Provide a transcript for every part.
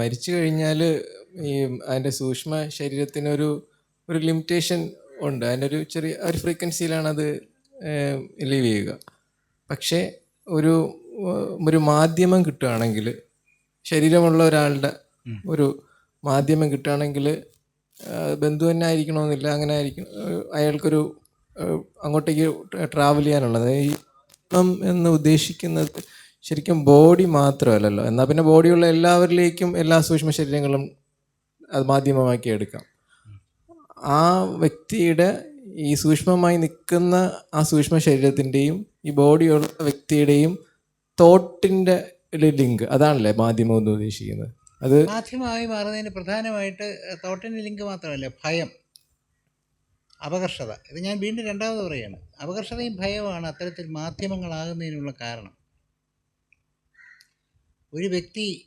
മരിച്ചു കഴിഞ്ഞാൽ ഈ അതിന്റെ സൂക്ഷ്മ ശരീരത്തിനൊരു ഒരു ലിമിറ്റേഷൻ ഉണ്ട്. അതിന്റെ ഒരു ചെറിയ ഒരു ഫ്രീക്വൻസിയിലാണ് അത് ലീവ് ചെയ്യുക. പക്ഷേ ഒരു ഒരു മാധ്യമം കിട്ടുകയാണെങ്കിൽ ശരീരമുള്ള ഒരാളുടെ ഒരു മാധ്യമം കിട്ടുകയാണെങ്കിൽ ബന്ധു തന്നെ ആയിരിക്കണമെന്നില്ല. അങ്ങനെ ആയിരിക്കും അയാൾക്കൊരു അങ്ങോട്ടേക്ക് ട്രാവൽ ചെയ്യാനുള്ളത്. ഈ എന്ന് ഉദ്ദേശിക്കുന്നത് ശരിക്കും ബോഡി മാത്രമല്ലല്ലോ. എന്നാൽ പിന്നെ ബോഡിയുള്ള എല്ലാവരിലേക്കും എല്ലാ സൂക്ഷ്മ ശരീരങ്ങളും അത് മാധ്യമമാക്കി എടുക്കാം. ആ വ്യക്തിയുടെ ഈ സൂക്ഷ്മമായി നിൽക്കുന്ന ആ സൂക്ഷ്മ ശരീരത്തിന്റെയും ഈ ബോഡിയുള്ള വ്യക്തിയുടെയും തോട്ടിന്റെ ലിങ്ക് അതാണല്ലേ മാധ്യമം എന്ന് ഉദ്ദേശിക്കുന്നത്? അത് മാധ്യമമായി മാറുന്നതിന് പ്രധാനമായിട്ട് തോട്ടിന്റെ ലിങ്ക് മാത്രമല്ല ഭയം. അപകർഷത. ഇത് ഞാൻ വീണ്ടും രണ്ടാമത് പറയുകയാണ്. അപകർഷതയും ഭയവുമാണ് അത്തരത്തിൽ മാധ്യമങ്ങളാകുന്നതിനുള്ള കാരണം. ഒരു വ്യക്തി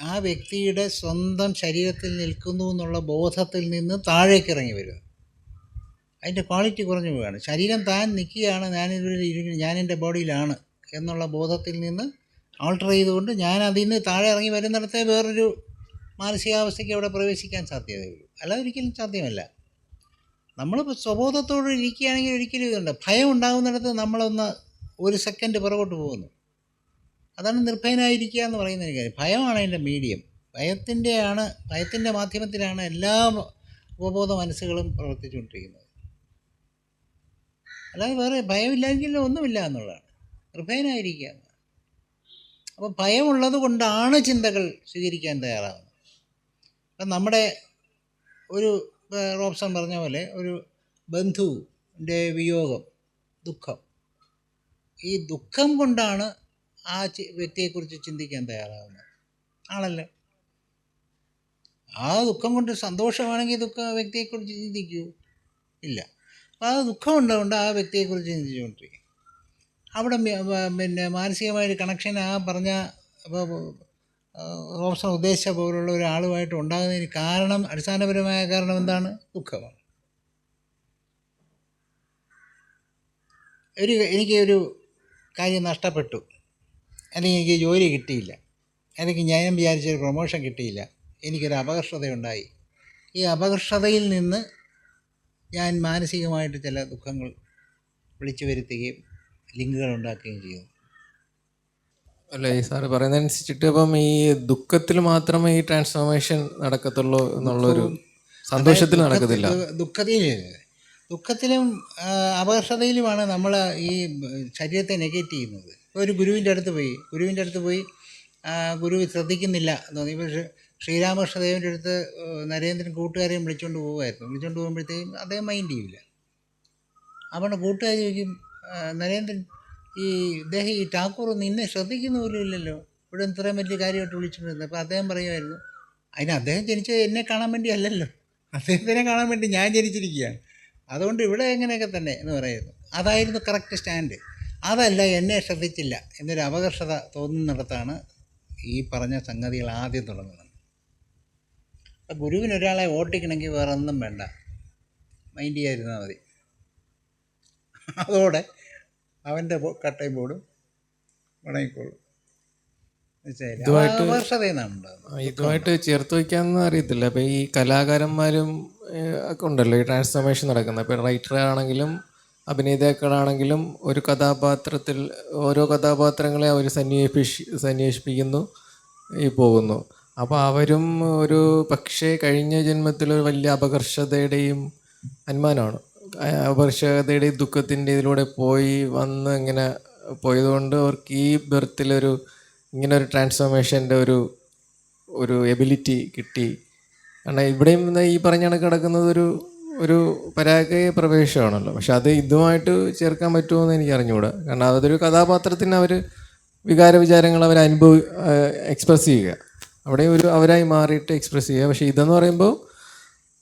ആ വ്യക്തിയുടെ സ്വന്തം ശരീരത്തിൽ നിൽക്കുന്നു എന്നുള്ള ബോധത്തിൽ നിന്ന് താഴേക്ക് ഇറങ്ങി വരിക. അതിന്റെ ക്വാളിറ്റി കുറഞ്ഞു പോവുകയാണ്. ശരീരം താൻ നിൽക്കുകയാണ് ഞാനിതിൽ ഞാൻ എന്റെ ബോഡിയിലാണ് എന്നുള്ള ബോധത്തിൽ നിന്ന് ആൾട്ടർ ചെയ്തുകൊണ്ട് ഞാൻ അതിൽ നിന്ന് താഴെ ഇറങ്ങി വരുന്നിടത്തെ വേറൊരു മാനസികാവസ്ഥയ്ക്ക് അവിടെ പ്രവേശിക്കാൻ സാധ്യതയുള്ളൂ. അല്ലാതെ ഒരിക്കലും സാധ്യമല്ല. നമ്മൾ സ്വബോധത്തോടെ ഇരിക്കുകയാണെങ്കിൽ ഒരിക്കലും ഇതുണ്ട്. ഭയം ഉണ്ടാകുന്നിടത്ത് നമ്മളൊന്ന് ഒരു സെക്കൻഡ് പുറകോട്ട് പോകുന്നു. അതാണ് നിർഭയനായിരിക്കുക എന്ന് പറയുന്ന ഒരു കാര്യം. ഭയമാണ് അതിന്റെ മീഡിയം. ഭയത്തിന്റെയാണ് ഭയത്തിന്റെ മാധ്യമത്തിലാണ് എല്ലാ ഉപബോധ മനസ്സുകളും പ്രവർത്തിച്ചുകൊണ്ടിരിക്കുന്നത്. അല്ലാതെ വേറെ ഭയമില്ലെങ്കിൽ ഒന്നുമില്ല എന്നുള്ളതാണ്. നിർഭയനായിരിക്കുക അപ്പോൾ ഭയമുള്ളത് കൊണ്ടാണ് ചിന്തകൾ സ്വീകരിക്കാൻ തയ്യാറാകുന്നത്. അപ്പം നമ്മുടെ ഒരു റോബ്സൺ പറഞ്ഞ പോലെ ഒരു ബന്ധുവിന്റെ വിയോഗം ദുഃഖം. ഈ ദുഃഖം കൊണ്ടാണ് ആ വ്യക്തിയെ വ്യക്തിയെക്കുറിച്ച് ചിന്തിക്കാൻ തയ്യാറാവുന്നത് ആണല്ലോ ആ ദുഃഖം കൊണ്ട് സന്തോഷമാണെങ്കിൽ ദുഃഖ വ്യക്തിയെക്കുറിച്ച് ചിന്തിക്കൂ. ഇല്ല. അപ്പോൾ ആ ദുഃഖം ഉണ്ടാകൊണ്ട് ആ വ്യക്തിയെക്കുറിച്ച് ചിന്തിച്ചുകൊണ്ടിരിക്കും. അവിടെ പിന്നെ മാനസികമായൊരു കണക്ഷൻ ആ പറഞ്ഞ റോബ്സൺ ഉദ്ദേശിച്ച പോലുള്ള ഒരാളുമായിട്ട് ഉണ്ടാകുന്നതിന് കാരണം അടിസ്ഥാനപരമായ കാരണം എന്താണ്? ദുഃഖമാണ്. ഒരു എനിക്ക് ഒരു കാര്യം നഷ്ടപ്പെട്ടു. അല്ലെങ്കിൽ എനിക്ക് ജോലി കിട്ടിയില്ല. അല്ലെങ്കിൽ ഞാൻ വിചാരിച്ചൊരു പ്രൊമോഷൻ കിട്ടിയില്ല. എനിക്കൊരു അപകർഷതയുണ്ടായി. ഈ അപകർഷതയിൽ നിന്ന് ഞാൻ മാനസികമായിട്ട് ചില ദുഃഖങ്ങൾ വിളിച്ചു വരുത്തുകയും ലിങ്കുകൾ ഉണ്ടാക്കുകയും ചെയ്യുന്നു അല്ല ഈ സാറ് പറയുന്നതനുസരിച്ചിട്ട് ഇപ്പം ഈ ദുഃഖത്തിൽ മാത്രമേ ഈ ട്രാൻസ്ഫോർമേഷൻ നടക്കത്തുള്ളൂ എന്നുള്ളൊരു സന്തോഷത്തിൽ നടക്കത്തില്ല. ദുഃഖത്തിലും ദുഃഖത്തിലും അപകർഷതയിലുമാണ് നമ്മൾ ഈ ശരീരത്തെ നെഗറ്റ് ചെയ്യുന്നത്. ഒരു ഗുരുവിന്റെ അടുത്ത് പോയി. ഗുരുവിന്റെ അടുത്ത് പോയി ഗുരു ശ്രദ്ധിക്കുന്നില്ല തോന്നി പക്ഷേ ശ്രീ- ശ്രീരാമകൃഷ്ണദേവന്റെ അടുത്ത് നരേന്ദ്രൻ കൂട്ടുകാരെയും വിളിച്ചുകൊണ്ട് പോകുമായിരുന്നു വിളിച്ചുകൊണ്ട് പോകുമ്പോഴത്തേക്കും അദ്ദേഹം മൈൻഡ് ചെയ്യില്ല അവരുടെ കൂട്ടുകാർ ചോദിക്കും നരേന്ദ്രൻ ഈ ഇദ്ദേഹം ഈ ടാക്കൂർ നിന്നെ ശ്രദ്ധിക്കുന്ന പോലും ഇല്ലല്ലോ. ഇവിടെ ഇത്രയും വലിയ കാര്യമായിട്ട് വിളിച്ചിട്ടുണ്ട്. അപ്പോൾ അദ്ദേഹം പറയുമായിരുന്നു അതിന് അദ്ദേഹം ജനിച്ചത് എന്നെ കാണാൻ വേണ്ടി അല്ലല്ലോ. അദ്ദേഹത്തിനെ കാണാൻ വേണ്ടി ഞാൻ ജനിച്ചിരിക്കുകയാണ്. അതുകൊണ്ട് ഇവിടെ എങ്ങനെയൊക്കെ തന്നെ? എന്ന് പറയുന്നു. അതായിരുന്നു കറക്റ്റ് സ്റ്റാൻഡ് അതല്ല എന്നെ ശ്രദ്ധിച്ചില്ല. എന്നൊരു അപകർഷത തോന്നുന്നിടത്താണ് ഈ പറഞ്ഞ സംഗതികൾ ആദ്യം തുടങ്ങുന്നത്. അപ്പം ഗുരുവിനൊരാളെ ഓട്ടിക്കണമെങ്കിൽ വേറെ ഒന്നും വേണ്ട. മൈൻഡ് ചെയ്യാതിരുന്നാൽ മതി. അതോടെ അവന്റെ കട്ടയും ബോർഡും? അത് ഇതുമായിട്ട് ചേർത്ത് വയ്ക്കാമെന്ന് അറിയത്തില്ല. അപ്പം ഈ കലാകാരന്മാരും ഒക്കെ ഉണ്ടല്ലോ. ഈ ട്രാൻസ്ഫോർമേഷൻ നടക്കുന്നത്. ഇപ്പം റൈറ്റർ ആണെങ്കിലും അഭിനേതാക്കളാണെങ്കിലും ഒരു കഥാപാത്രത്തിൽ ഓരോ കഥാപാത്രങ്ങളെ അവർ സന്നിവേശി സന്നിവേശിപ്പിക്കുന്നു ഈ പോകുന്നു. അപ്പോൾ അവരും ഒരു പക്ഷേ കഴിഞ്ഞ ജന്മത്തിൽ ഒരു വലിയ അപകർഷതയുടെയും അനുമാനമാണ്. അപകർഷതയുടെയും ദുഃഖത്തിന്റെ ഇതിലൂടെ പോയി വന്ന് ഇങ്ങനെ പോയതുകൊണ്ട് അവർക്ക് ഈ ബെർത്തിലൊരു ഇങ്ങനെ ഒരു ട്രാൻസ്ഫോർമേഷന്റെ ഒരു ഒരു എബിലിറ്റി കിട്ടി. കാരണം ഇവിടെയും ഈ പറഞ്ഞ കണക്ക് കിടക്കുന്നത് ഒരു ഒരു പരാഗയ പ്രവേശമാണല്ലോ. പക്ഷെ അത് ഇതുമായിട്ട് ചേർക്കാൻ പറ്റുമോ എന്ന് എനിക്ക് അറിഞ്ഞുകൂടാ. കാരണം അതൊരു കഥാപാത്രത്തിന് അവർ വികാര വിചാരങ്ങൾ അവർ അനുഭവി എക്സ്പ്രസ് ചെയ്യുക. അവിടെ ഒരു അവരായി മാറിയിട്ട് എക്സ്പ്രസ് ചെയ്യുക. പക്ഷേ ഇതെന്ന് പറയുമ്പോൾ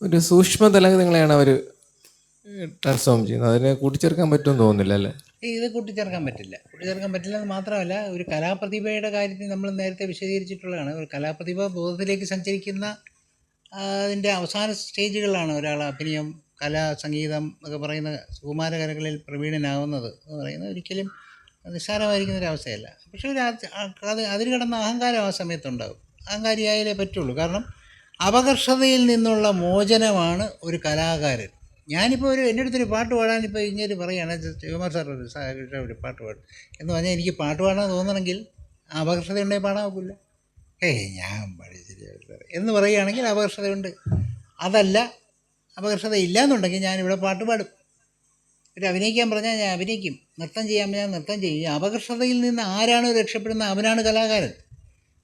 ഒരു സൂക്ഷ്മ തലങ്ങളെയാണ് അവർ ട്രാൻസ്ഫോം ചെയ്യുന്നത്. അതിനെ കൂട്ടിച്ചേർക്കാൻ പറ്റുമെന്ന് തോന്നുന്നില്ല അല്ലേ? ഇത് കൂട്ടിച്ചേർക്കാൻ പറ്റില്ല. കൂട്ടിച്ചേർക്കാൻ പറ്റില്ല എന്ന് മാത്രമല്ല ഒരു കലാപ്രതിഭയുടെ കാര്യത്തിൽ നമ്മൾ നേരത്തെ വിശദീകരിച്ചിട്ടുള്ളതാണ്. ഒരു കലാപ്രതിഭ ബോധത്തിലേക്ക് സഞ്ചരിക്കുന്ന അതിന്റെ അവസാന സ്റ്റേജുകളിലാണ് ഒരാൾ അഭിനയം കല സംഗീതം ഒക്കെ പറയുന്ന സുകുമാരകലകളിൽ പ്രവീണനാവുന്നത് എന്ന് പറയുന്നത് ഒരിക്കലും നിസ്സാരമായിരിക്കുന്ന ഒരു അവസ്ഥയല്ല. പക്ഷേ ഒരു അത് അത് അതിൽ കിടന്ന അഹങ്കാരം ആ സമയത്തുണ്ടാകും. അഹങ്കാരിയായാലേ പറ്റുള്ളൂ. കാരണം അപകർഷതയിൽ നിന്നുള്ള മോചനമാണ് ഒരു കലാകാരൻ. ഞാനിപ്പോൾ ഒരു എന്റെ അടുത്തൊരു പാട്ട് പാടാൻ ഇപ്പോൾ ഇങ്ങനെ പറയുകയാണ് ശിവകുമാർ സാർ ഒരു സാ- ഒരു പാട്ട് പാടും എന്ന് പറഞ്ഞാൽ എനിക്ക് പാട്ട് പാടാൻ തോന്നണമെങ്കിൽ അപകർഷത ഉണ്ടെങ്കിൽ പാടാൻ ഒക്കില്ല. ഏയ് ഞാൻ ശരിയാവില്ല എന്ന് പറയുകയാണെങ്കിൽ അപകർഷതയുണ്ട്. അതല്ല അപകർഷത ഇല്ല എന്നുണ്ടെങ്കിൽ ഞാനിവിടെ പാട്ട് പാടും. ഒരു അഭിനയിക്കാൻ പറഞ്ഞാൽ ഞാൻ അഭിനയിക്കും. നൃത്തം ചെയ്യാൻ ഞാൻ നൃത്തം ചെയ്യും. അപകർഷതയിൽ നിന്ന് ആരാണ് രക്ഷപ്പെടുന്നത്? അവനാണ് കലാകാരൻ.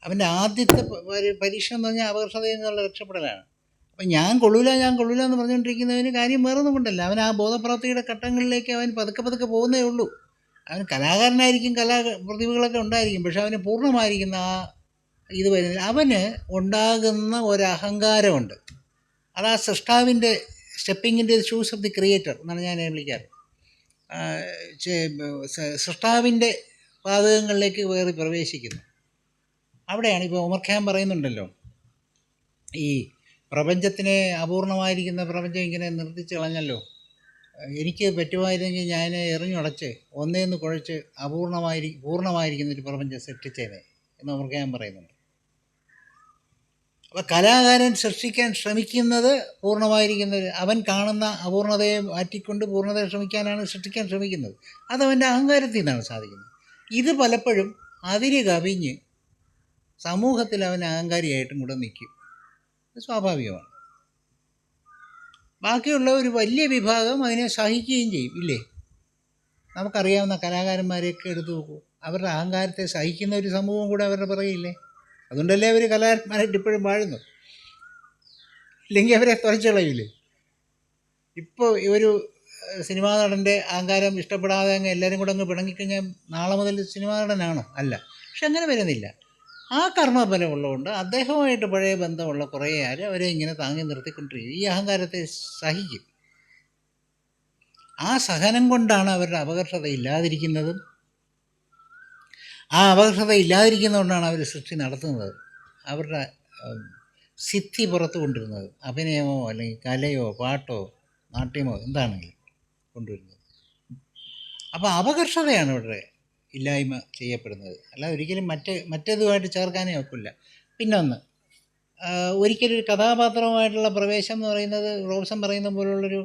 അവന്റെ ആദ്യത്തെ പരീക്ഷ എന്ന് പറഞ്ഞാൽ അപകർഷതയിൽ നിന്നുള്ള രക്ഷപ്പെടലാണ്. അപ്പം ഞാൻ കൊള്ളൂല ഞാൻ കൊള്ളൂല എന്ന് പറഞ്ഞുകൊണ്ടിരിക്കുന്നവന് കാര്യം വേറെ ഒന്നും കൊണ്ടല്ല. അവൻ ആ ബോധപ്രാപ്തിയുടെ ഘട്ടങ്ങളിലേക്ക് അവൻ പതുക്കെ പതുക്കെ പോകുന്നേ ഉള്ളൂ. അവൻ കലാകാരനായിരിക്കും കലാ പ്രതിഭകളൊക്കെ ഉണ്ടായിരിക്കും. പക്ഷെ അവന് പൂർണമായിരിക്കുന്ന ആ ഇത് വരുന്നത്. അവന് ഉണ്ടാകുന്ന ഒരു അഹങ്കാരമുണ്ട് അത് ആ സൃഷ്ടാവിന്റെ സ്റ്റെപ്പിങ്ങിന്റെ ഷൂസ് ഓഫ് ദി ക്രിയേറ്റർ എന്നാണ് ഞാൻ വിളിക്കാറ്. സൃഷ്ടാവിന്റെ പാതകങ്ങളിലേക്ക് കയറി പ്രവേശിക്കുന്നു. അവിടെയാണ് ഇപ്പോൾ ഉമർ ഖാൻ പറയുന്നുണ്ടല്ലോ ഈ പ്രപഞ്ചത്തിനെ അപൂർണമായിരിക്കുന്ന പ്രപഞ്ചം ഇങ്ങനെ നിർത്തിച്ച് കളഞ്ഞല്ലോ. എനിക്ക് പറ്റുമായിരുന്നെങ്കിൽ ഞാൻ എറിഞ്ഞുടച്ച് ഒന്നേന്ന് കുഴച്ച് അപൂർണമായിരി പൂർണമായിരിക്കുന്ന ഒരു പ്രപഞ്ചം സൃഷ്ടിച്ചേനെ എന്ന് ഉമർ ഖാൻ പറയുന്നുണ്ട്. അപ്പോൾ കലാകാരൻ സൃഷ്ടിക്കാൻ ശ്രമിക്കുന്നത് പൂർണമായിരിക്കുന്നത് അവൻ കാണുന്ന അപൂർണതയെ മാറ്റിക്കൊണ്ട് പൂർണതയെ ശ്രമിക്കാനാണ് സൃഷ്ടിക്കാൻ ശ്രമിക്കുന്നത്. അതവന്റെ അഹങ്കാരത്തിൽ നിന്നാണ് സാധിക്കുന്നത്. ഇത് പലപ്പോഴും അതിര് കവിഞ്ഞ് സമൂഹത്തിൽ അവൻ അഹങ്കാരിയായിട്ടും കൂടെ നിൽക്കും. സ്വാഭാവികമാണ്. ബാക്കിയുള്ള ഒരു വലിയ വിഭാഗം അതിനെ സഹിക്കുകയും ചെയ്യും ഇല്ലേ? നമുക്കറിയാവുന്ന കലാകാരന്മാരെയൊക്കെ എടുത്തു നോക്കൂ. അവരുടെ അഹങ്കാരത്തെ സഹിക്കുന്ന ഒരു സമൂഹം കൂടെ അവരുടെ പറയില്ലേ അതുകൊണ്ടല്ലേ അവർ കലാകാരന്മാരായിട്ട് ഇപ്പോഴും വാഴുന്നു? ഇല്ലെങ്കിൽ അവരെ തുറച്ചളയില്ലേ ഇപ്പോൾ ഒരു സിനിമാ നടന്റെ അഹങ്കാരം ഇഷ്ടപ്പെടാതെ അങ്ങ് എല്ലാവരും കൂടെ അങ്ങ് പിണങ്ങിക്കഴിഞ്ഞാൽ നാളെ മുതൽ സിനിമാ നടനാണോ? അല്ല. പക്ഷെ അങ്ങനെ വരുന്നില്ല. ആ കർമ്മഫലം ഉള്ളതുകൊണ്ട് അദ്ദേഹവുമായിട്ട് പഴയ ബന്ധമുള്ള കുറേ ആര് അവരെ ഇങ്ങനെ താങ്ങി നിർത്തിക്കൊണ്ടിരിക്കും ഈ അഹങ്കാരത്തെ സഹിക്കും. ആ സഹനം കൊണ്ടാണ് അവരുടെ അപകർഷത ഇല്ലാതിരിക്കുന്നതും ആ അപകർഷത ഇല്ലാതിരിക്കുന്നതുകൊണ്ടാണ് അവർ സൃഷ്ടി നടത്തുന്നത്. അവരുടെ സിദ്ധി പുറത്തു കൊണ്ടുവരുന്നത്. അഭിനയമോ അല്ലെങ്കിൽ കലയോ പാട്ടോ നാട്യമോ എന്താണെങ്കിലും കൊണ്ടുവരുന്നത്. അപ്പോൾ അപകർഷതയാണ് ഇവിടെ ഇല്ലായ്മ ചെയ്യപ്പെടുന്നത്. അല്ല ഒരിക്കലും മറ്റ് മറ്റേതുമായിട്ട് ചേർക്കാനേ ഒക്കില്ല. പിന്നെ ഒന്ന് ആ, ഒരിക്കലും ഒരു കഥാപാത്രവുമായിട്ടുള്ള പ്രവേശം എന്ന് പറയുന്നത് റോബ്സൺ പറയുന്ന പോലുള്ളൊരു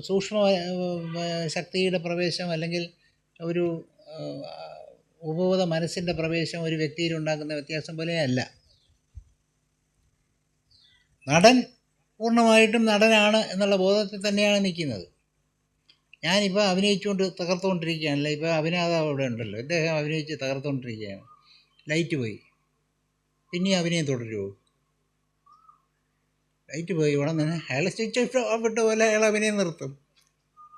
സൂക്ഷ്മ ശക്തിയുടെ പ്രവേശം അല്ലെങ്കിൽ ഒരു ഉപബോധ മനസ്സിന്റെ പ്രവേശം ഒരു വ്യക്തിയിൽ ഉണ്ടാക്കുന്ന വ്യത്യാസം പോലെയല്ല. നടൻ പൂർണമായിട്ടും നടനാണ് എന്നുള്ള ബോധത്തിൽ തന്നെയാണ് നിൽക്കുന്നത്. ഞാനിപ്പോൾ അഭിനയിച്ചുകൊണ്ട് തകർത്തുകൊണ്ടിരിക്കുകയാണല്ലോ? ഇപ്പോൾ അഭിനേതാവ് അവിടെ ഉണ്ടല്ലോ. ഇദ്ദേഹം അഭിനയിച്ച് തകർത്തുകൊണ്ടിരിക്കുകയാണ്. ലൈറ്റ് പോയി. പിന്നെ അഭിനയം തുടരുമോ ലൈറ്റ് പോയി. നിന്ന് അയാൾ സ്റ്റിച്ച് ഇഷ്ടപ്പെട്ട പോലെ അയാൾ അഭിനയം നിർത്തും.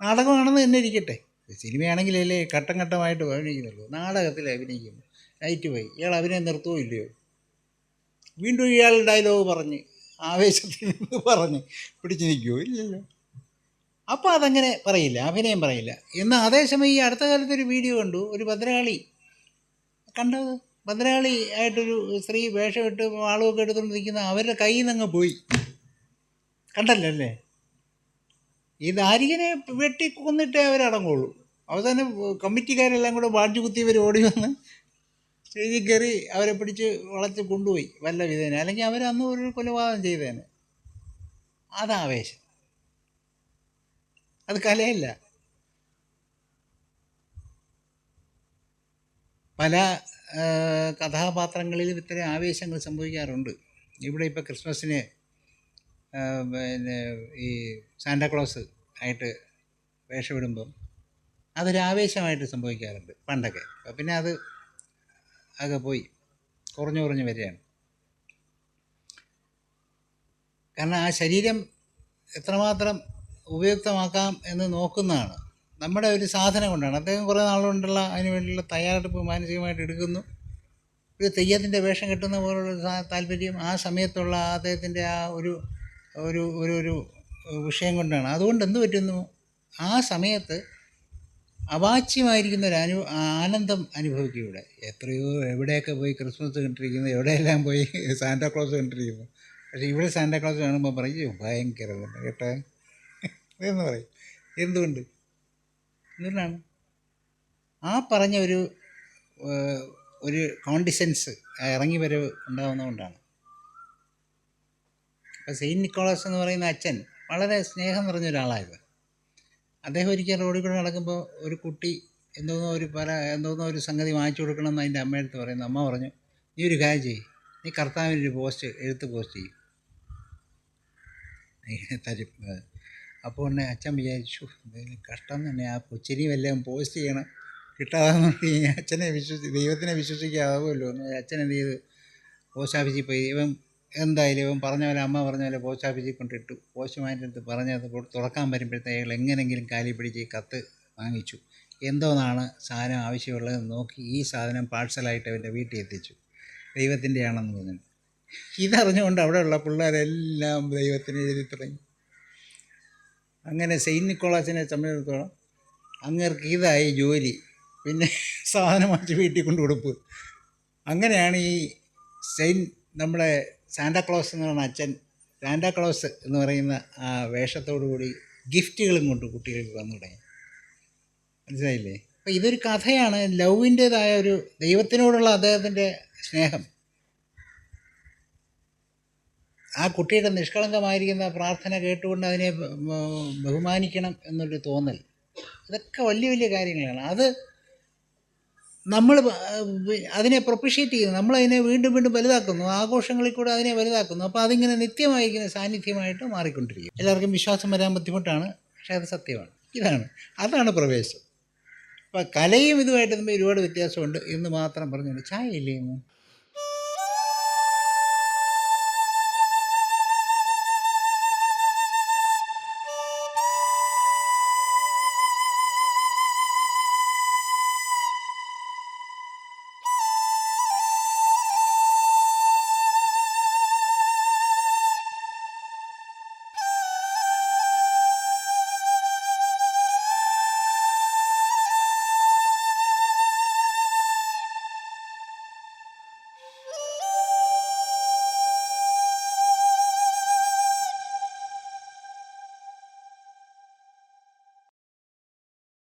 നാടകമാണെന്ന് തന്നെ ഇരിക്കട്ടെ. സിനിമയാണെങ്കിലല്ലേ ഘട്ടം ഘട്ടമായിട്ട് അഭിനയിക്കുന്നുള്ളൂ നാടകത്തിൽ അഭിനയിക്കും നൈറ്റ് പോയി ഇയാൾ അഭിനയം നിർത്തുമോ ഇല്ലയോ? വീണ്ടും ഇയാൾ ഡയലോഗ് പറഞ്ഞ് ആവേശത്തിൽ നിന്ന് പറഞ്ഞ് പിടിച്ചു നിൽക്കുമോ ഇല്ലല്ലോ. അപ്പോൾ അതങ്ങനെ പറയില്ല. അഭിനയം പറയില്ല. എന്നാൽ അതേസമയം ഈ അടുത്ത കാലത്ത് ഒരു വീഡിയോ കണ്ടു. ഒരു ഭദ്രകാളി. കണ്ടത് ഭദ്രകാളി ആയിട്ടൊരു സ്ത്രീ വേഷമിട്ട് ആളുമൊക്കെ എടുത്തുകൊണ്ട് നിൽക്കുന്ന അവരുടെ കയ്യിൽ നിന്ന് അങ്ങ് പോയി. കണ്ടല്ലോ അല്ലേ? ഈ ദാരികനെ വെട്ടി കൊന്നിട്ടേ അവരടങ്ങുള്ളൂ. അവസാനം കമ്മിറ്റിക്കാരെല്ലാം കൂടെ വാഴ്ച കുത്തി ഇവർ ഓടി വന്ന് സ്റ്റേജിൽ കയറി അവരെ പിടിച്ച് വളച്ച് കൊണ്ടുപോയി വല്ല വിധേന. അല്ലെങ്കിൽ അവരന്ന് ഒരു കൊലപാതകം ചെയ്തേനെ. അതാവേശം അത് കലയല്ല. പല കഥാപാത്രങ്ങളിലും ഇത്തരം ആവേശങ്ങൾ സംഭവിക്കാറുണ്ട്. ഇവിടെ ഇപ്പോൾ ക്രിസ്മസിന് പിന്നെ ഈ സാന്റാക്ലോസ് ആയിട്ട് വേഷമിടുമ്പം അതൊരു ആവേശമായിട്ട് സംഭവിക്കാറുണ്ട് പണ്ടൊക്കെ. പിന്നെ അത് ഒക്കെ പോയി. കുറഞ്ഞു കുറഞ്ഞു വരികയാണ്. കാരണം ആ ശരീരം എത്രമാത്രം ഉപയുക്തമാക്കാം എന്ന് നോക്കുന്നതാണ്. നമ്മുടെ ഒരു സാധനം കൊണ്ടാണ്. അദ്ദേഹം കുറേ നാളുകൊണ്ടുള്ള അതിന് വേണ്ടിയുള്ള തയ്യാറെടുപ്പ് മാനസികമായിട്ട് എടുക്കുന്നു. ഒരു തെയ്യത്തിന്റെ വേഷം കെട്ടുന്ന പോലുള്ള താല്പര്യം ആ സമയത്തുള്ള അദ്ദേഹത്തിന്റെ ആ ഒരു ഒരു ഒരു വിഷയം കൊണ്ടാണ്. അതുകൊണ്ട് എന്ത് പറ്റുന്നു? ആ സമയത്ത് അവാച്യമായിരിക്കുന്ന ഒരു അനു ആനന്ദം അനുഭവിക്കും ഇവിടെ എത്രയോ എവിടെയൊക്കെ പോയി ക്രിസ്മസ് കണ്ടിരിക്കുന്നു എവിടെയെല്ലാം പോയി സാന്റാക്ലോസ് കണ്ടിരിക്കുന്നു. പക്ഷേ ഇവിടെ സാന്റാക്ലോസ് കാണുമ്പോൾ പറയും ഭയങ്കര കേട്ടോ. എന്ന് പറയും. എന്തുകൊണ്ട്? എന്തുകൊണ്ടാണ്? ആ പറഞ്ഞ ഒരു ഒരു കോണ്ടിസെൻസ് ഇറങ്ങി വരവ് ഉണ്ടാകുന്നതുകൊണ്ടാണ് അപ്പോൾ സെയിന്റ് നിക്കോളാസ് എന്ന് പറയുന്ന അച്ഛൻ വളരെ സ്നേഹം നിറഞ്ഞ ഒരാളായത് അദ്ദേഹം ഒരിക്കൽ റോഡിൽ കൂടെ നടക്കുമ്പോൾ ഒരു കുട്ടി എന്തോന്നോ ഒരു പല എന്തോന്നോ ഒരു സംഗതി വാങ്ങിച്ചു കൊടുക്കണം എന്ന് അതിന്റെ അമ്മയടുത്ത് പറയുന്നു. അമ്മ പറഞ്ഞു നീ ഒരു കാര്യം ചെയ്യ്. നീ കർത്താവിനൊരു പോസ്റ്റ് എഴുത്ത് പോസ്റ്റ് ചെയ്യും. തരും അപ്പോൾ ഉടനെ അച്ഛൻ വിചാരിച്ചു എന്തെങ്കിലും കഷ്ടം തന്നെ ആ കൊച്ചിനി വല്ലതും പോസ്റ്റ് ചെയ്യണം. കഴിഞ്ഞാൽ അച്ഛനെ വിശ്വസി ദൈവത്തിനെ വിശ്വസിക്കാതാവുമല്ലോ. എന്ന് അച്ഛൻ എന്ത് ചെയ്ത്? പോസ്റ്റ് ഓഫീസിൽ പോയി. ഇവൻ എന്തായാലും ഇവൻ പറഞ്ഞ പോലെ അമ്മ പറഞ്ഞ പോലെ പോസ്റ്റ് ഓഫീസിൽ കൊണ്ടിട്ടു പോസ്റ്റ്മാന്റെ അടുത്ത് പറഞ്ഞത് തുറക്കാൻ വരുമ്പോഴത്തേക്ക് അയാൾ എങ്ങനെങ്കിലും കാലി പിടിച്ച് കത്ത് വാങ്ങിച്ചു. എന്തോന്നാണ് സാധനം ആവശ്യമുള്ളതെന്ന് നോക്കി ഈ സാധനം പാഴ്സലായിട്ട് അവന്റെ വീട്ടിൽ എത്തിച്ചു. ദൈവത്തിന്റെ ആണെന്ന് ഇതറിഞ്ഞുകൊണ്ട് അവിടെയുള്ള പിള്ളേരെല്ലാം ദൈവത്തിന് എഴുതി തുടങ്ങി. അങ്ങനെ സെയിന്റ് നിക്കോളാസിനെ സംബന്ധിച്ചിടത്തോളം അങ്ങേർക്ക് ഇതായി ജോലി. പിന്നെ സാധനം വാങ്ങിച്ച് വീട്ടിൽ കൊണ്ട് കൊടുപ്പ് അങ്ങനെയാണ് ഈ സെയിൻ നമ്മുടെ സാന്റാക്ലോസ് എന്ന് പറയുന്ന അച്ഛൻ സാന്താക്ലോസ് എന്ന് പറയുന്ന ആ വേഷത്തോടു കൂടി ഗിഫ്റ്റുകളും കൊണ്ട് കുട്ടികൾക്ക് വന്നു തുടങ്ങി. മനസ്സിലായില്ലേ? അപ്പോൾ ഇതൊരു കഥയാണ് ലവിന്റേതായ ഒരു ദൈവത്തിനോടുള്ള അദ്ദേഹത്തിന്റെ സ്നേഹം. ആ കുട്ടിയുടെ നിഷ്കളങ്കമായിരിക്കുന്ന പ്രാർത്ഥന കേട്ടുകൊണ്ട് അതിനെ ബഹുമാനിക്കണം എന്നൊരു തോന്നൽ. ഇതൊക്കെ വലിയ വലിയ കാര്യങ്ങളാണ്. അത് നമ്മൾ അതിനെ പ്രൊപ്പിഷ്യേറ്റ് ചെയ്യുന്നു. നമ്മളതിനെ വീണ്ടും വീണ്ടും വലുതാക്കുന്നു. ആഘോഷങ്ങളിൽ കൂടെ അതിനെ വലുതാക്കുന്നു. അപ്പോൾ അതിങ്ങനെ നിത്യമായിരിക്കുന്ന സാന്നിധ്യമായിട്ട് മാറിക്കൊണ്ടിരിക്കും. എല്ലാവർക്കും വിശ്വാസം വരാൻ ബുദ്ധിമുട്ടാണ് പക്ഷേ അത് സത്യമാണ്. ഇതാണ് അതാണ് പ്രവേശം. അപ്പോൾ കലയും ഇതുമായിട്ട് തമ്മിൽ ഒരുപാട് വ്യത്യാസമുണ്ട് എന്ന് മാത്രം പറഞ്ഞുകൊണ്ട് ചായ ഇല്ലേ